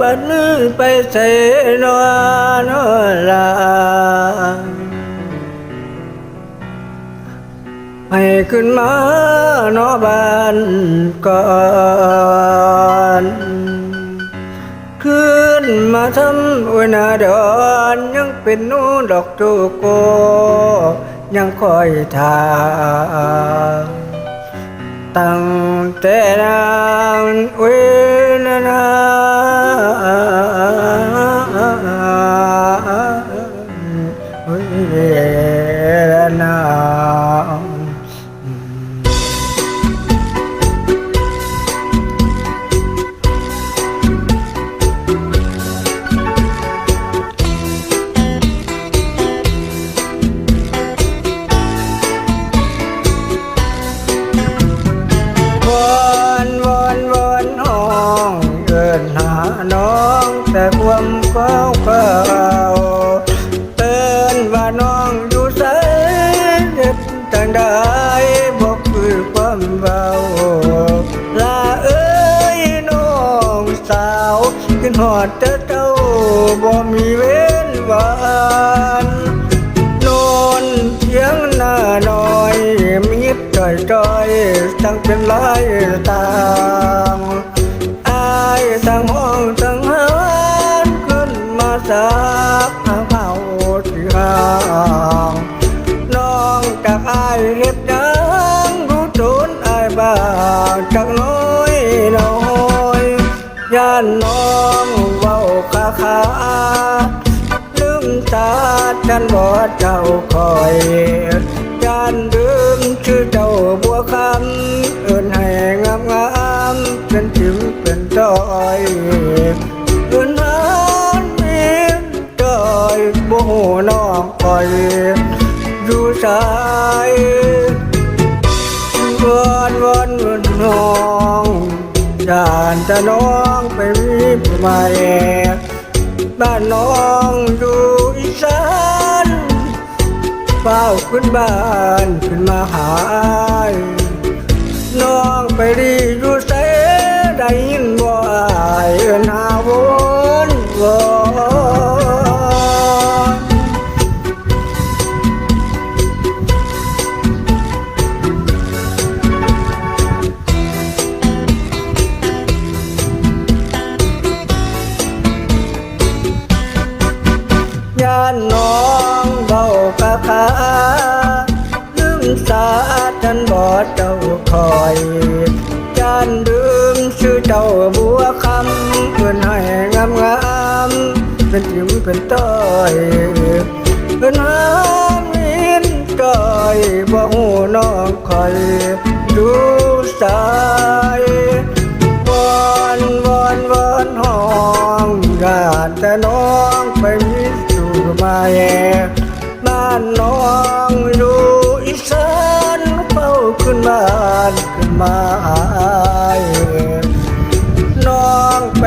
บัดนี้ไปใส่นอนลาให้ขึ้นมานอบานก่อนขึ้นมาทำอวนาดอนยังเป็นนูดอกจูโก ยังคอยทางตั้งแต่นา หอดแต่เจ้าบ่มีเว้นวันนอนเทียงหน้าน้อยมิดจ่อยจ่อยทั้งเป็นลายตางอายทั้งห้องทั้งหานขึ้นมาสักเผาที่ห่างน้องจากอายเฮ็ดานน้องเว้าคาคาลืมตาฉันบ่เจ้าคอยจานลืมชื่อเจ้าบัวคำเอินให้งามงามๆเป็นจิมเป็นต้อยเอินหานมีต้อยบ่หูน้องคอยอยู่สายวนวนวนน้องจานจะน้อง หม่บ้านน้องอยู่อีสานเฝ้าขึ้นบ้านขึ้นมาหาย น้องไปดีอยู่เสได้ยินานน้องเบากะขาลืมสาฉันบ่เจ้าคอยจานลืมชื่อเจ้าบัวคำเพื่อนให้งามงามๆเป็นจิ๋มเป็นต้อยเพื่อนหามินก้อยบ่หูน้องคอยดูสา องอยู่อีสานเฝ้าขึ้นบ้านขึ้นมาน้องไป